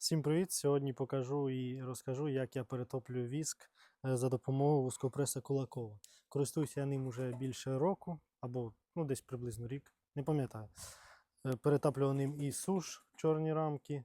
Всім привіт! Сьогодні покажу і розкажу, як я перетоплюю віск е, за допомогою вускопреса Кулакова. Користуюся я ним уже більше року, або ну, десь приблизно рік, не пам'ятаю. Е, Перетаплював ним і суш чорні рамки.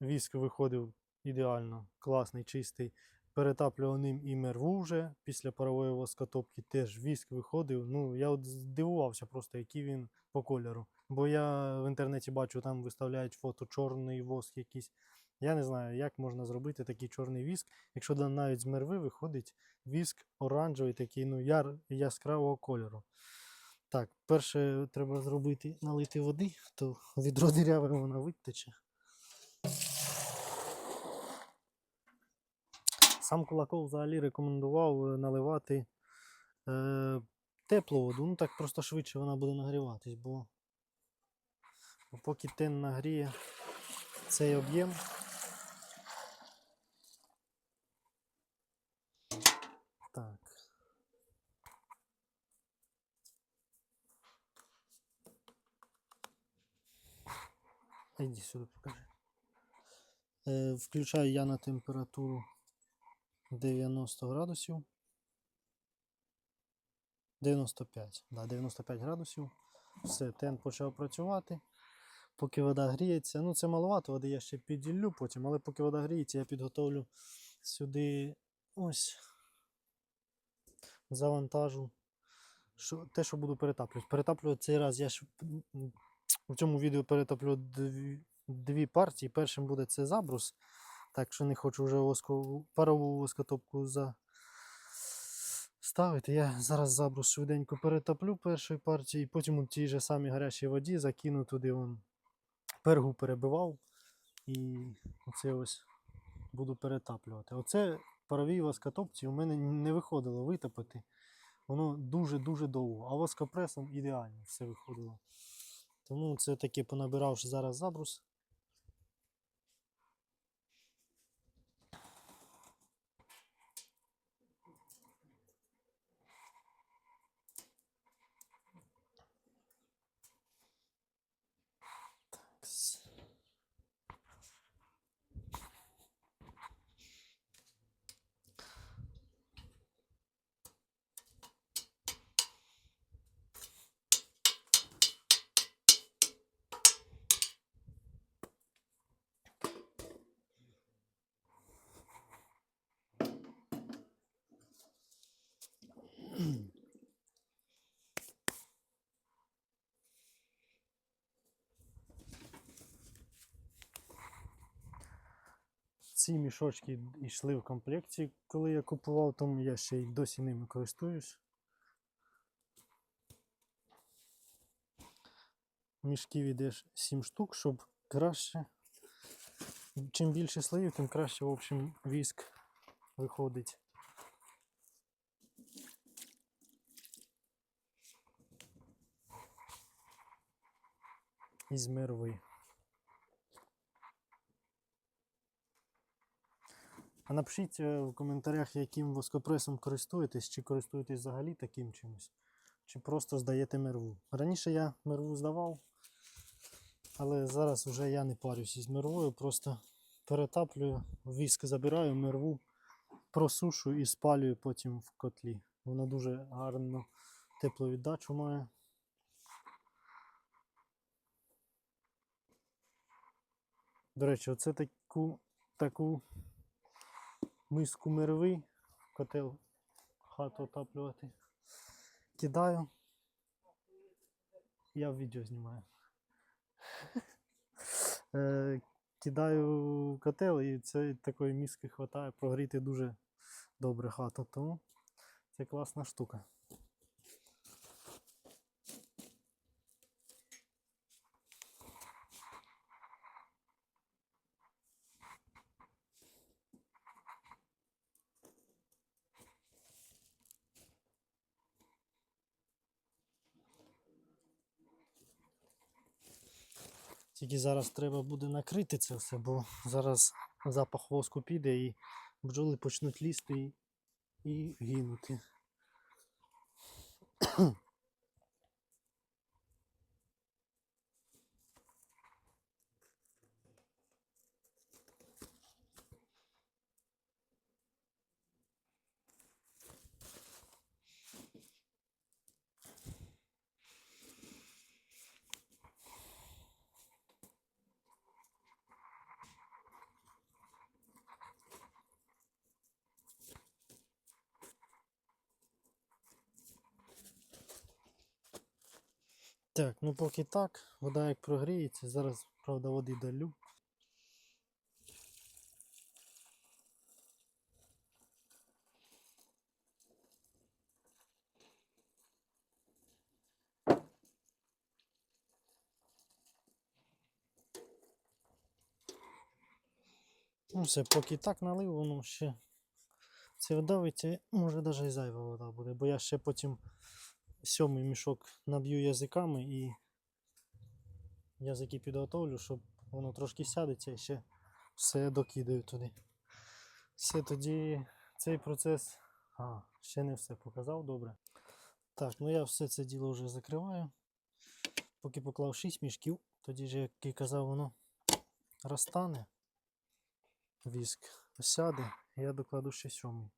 Віск виходив ідеально, класний, чистий. Перетаплював ним і мерву вже після парової воскотопки. Теж віск виходив. Ну, я от здивувався просто, який він по кольору. Бо я в інтернеті бачу, там виставляють фото чорний воск якийсь. Я не знаю, як можна зробити такий чорний віск, якщо навіть з мерви виходить віск оранжевий, такий ну, яр, яскравого кольору. Так, перше треба зробити налити води, то відро диряве вона витече. Сам Кулаков взагалі рекомендував е, наливати е, теплу воду, ну так просто швидше вона буде нагріватись, бо поки тен нагріє цей об'єм. Так. Іди сюди покажи. Е, включаю я на температуру 90 градусів. 95. Да, 95 градусів. Все, тен почав працювати. Поки вода гріється. Ну, це маловато води я ще підділю потім, але поки вода гріється, я підготовлю сюди ось завантажу. Що, те, що буду перетаплювати. Перетаплювати цей раз я ж у цьому відео перетоплю дві, дві партії. Першим буде це забрус. Так що не хочу вже воскову, парову воскотопку за... ставити. Я зараз забрус швиденько перетоплю першої партії, потім у тій же самій гарячій воді закину туди вон пергу перебивав. І оце ось буду перетаплювати. Оце паровій воскотопці у мене не виходило витопити. Воно дуже-дуже довго, а воскопресом ідеально все виходило. Тому це таке понабиравши зараз забрус. Ці мішочки йшли в комплекті, коли я купував, тому я ще й досі ними користуюсь. Мішків ідеш 7 штук, щоб краще. Чим більше слоїв, тим краще, в общем, віск виходить. Із мерви. Напишіть е, в коментарях, яким воскопресом користуєтесь, чи користуєтесь взагалі таким чимось, чи просто здаєте мерву. Раніше я мерву здавав, але зараз вже я не парюсь із мервою, просто перетаплюю, віск забираю, мерву просушую і спалюю потім в котлі. Вона дуже гарну тепловіддачу має. До речі, оце таку, таку миску мерви котел хату отаплювати. Кидаю. Я відео знімаю. Е, Кидаю котел і це такої міски вистачає прогріти дуже добре хату. Тому це класна штука. Тільки зараз треба буде накрити це все, бо зараз запах воску піде і бджоли почнуть лізти і, і гинути. Так, ну поки так, вода як прогріється, зараз, правда, води долю. Ну все, поки так налив, воно ще це вдавиться, може навіть і зайва вода буде, бо я ще потім сьомий мішок наб'ю язиками і язики підготовлю, щоб воно трошки сядеться і ще все докидаю туди. Все тоді цей процес. А, ще не все показав, добре. Так, ну я все це діло вже закриваю. Поки поклав 6 мішків, тоді ж, як і казав, воно розтане. Віск осяде, я докладу ще сьомий.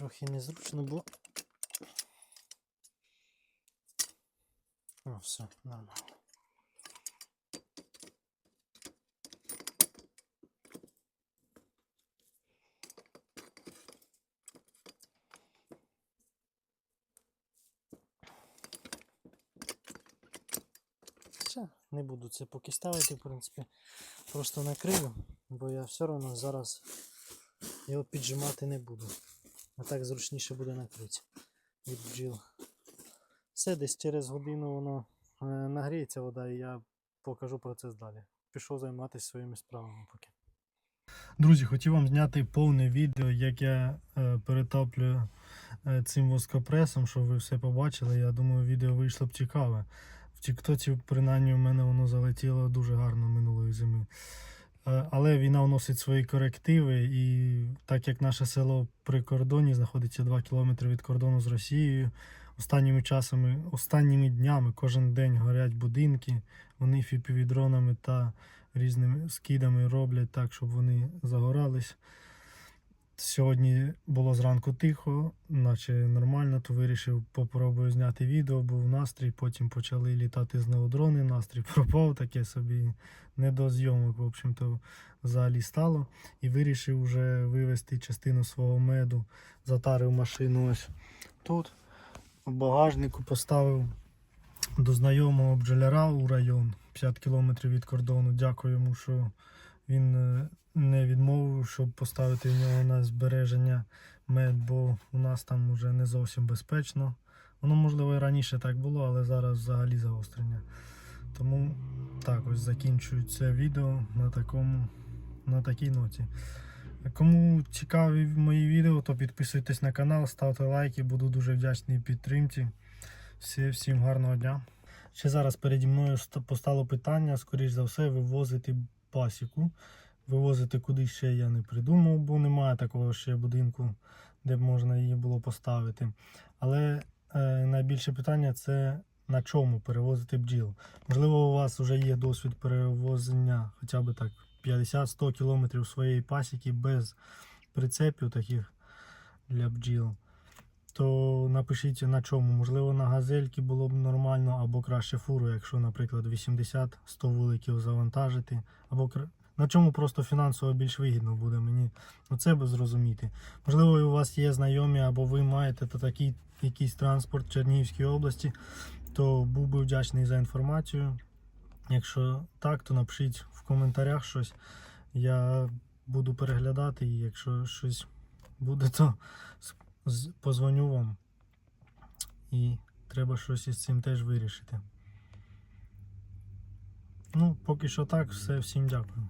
Трохи незручно, бо. О, все, нормально. Все, не буду це поки ставити, в принципі. Просто накрию, бо я все одно зараз його піджимати не буду. А так зручніше буде накрити від бджіл. Все, десь через годину воно е, нагріється вода і я покажу процес далі. Пішов займатися своїми справами поки. Друзі, хотів вам зняти повне відео, як я е, перетоплюю е, цим воскопресом, щоб ви все побачили. Я думаю, відео вийшло б цікаве. В Тіктоці, принаймні, у мене воно залетіло дуже гарно минулої зими. Е, Але війна вносить свої корективи, і так як наше село при кордоні знаходиться 2 кілометри від кордону з Росією, останніми часами, останніми днями кожен день горять будинки, вони фіпівідронами та різними скидами роблять так, щоб вони загорались. Сьогодні було зранку тихо, наче нормально, то вирішив попробую зняти відео, був настрій, потім почали літати знову дрони, настрій пропав, таке собі не до зйомок, в общем-то, взагалі стало. І вирішив вже вивезти частину свого меду, затарив машину ось тут. В багажнику поставив до знайомого бджоляра у район 50 кілометрів від кордону. Дякую йому, що він е, не відмовив, щоб поставити в нього на збереження мед, бо у нас там вже не зовсім безпечно. Воно, можливо, і раніше так було, але зараз взагалі загострення. Тому так ось закінчую це відео на такому на такій ноті. Кому цікаві мої відео, то підписуйтесь на канал, ставте лайки, буду дуже вдячний підтримці. Всі, всім гарного дня. Ще зараз переді мною постало питання, скоріш за все, вивозити пасіку. Вивозити куди ще я не придумав, бо немає такого ще будинку, де б можна її було поставити. Але е, найбільше питання це на чому перевозити бджіл. Можливо, у вас вже є досвід перевозення хоча б так 50-100 кілометрів своєї пасіки без прицепів таких для бджіл. То напишіть на чому. Можливо, на газельки було б нормально, або краще фуру, якщо, наприклад, 80-100 вуликів завантажити, або на чому просто фінансово більш вигідно буде мені ну, це би зрозуміти. Можливо, у вас є знайомі, або ви маєте такий якийсь транспорт в Чернігівській області, то був би вдячний за інформацію. Якщо так, то напишіть в коментарях щось. Я буду переглядати, і якщо щось буде, то позвоню вам. І треба щось із цим теж вирішити. Ну, поки що так, все, всім дякую.